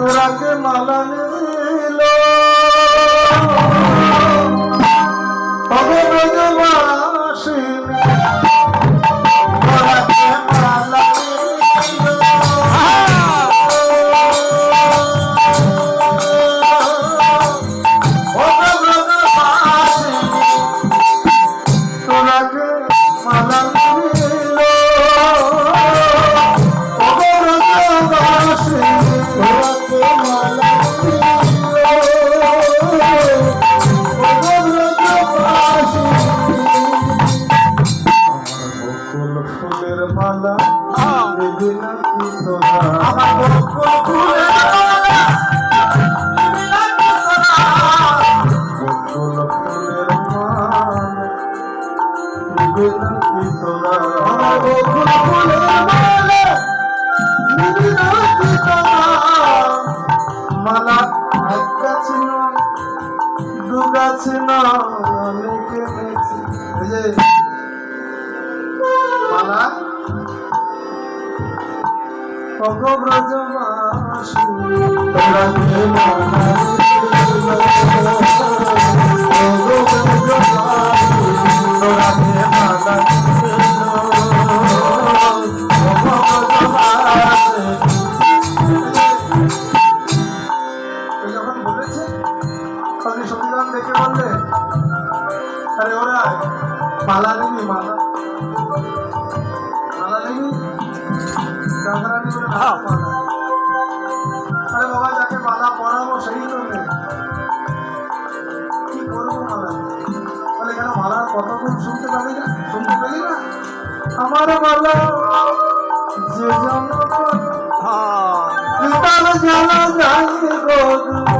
राके माला ने ফুলের মালা না কি তোরা মালা। এক গাছে নয় দু গাছে নয় অনেকে গেছে মালা নিবি মালা মালা আরে বাবা যাকে মালা পড়াবো সেই নেই কি করব মালা বলে কেন মালার কতক্ষণ শুনতে পারি না শুনতে পেলি না আমার মালা যে জনগণ জানা যায়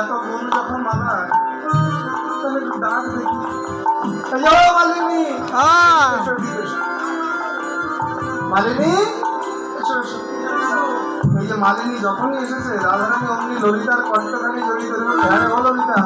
এত গুণ যখন মানায় ও মালিনী হ্যাঁ মালিনী এই যে মালিনী যখনই এসেছে রাধারানী অমনি ললিতার কষ্টখানি জড়িয়ে ধরে হ্যাঁ ললিতা।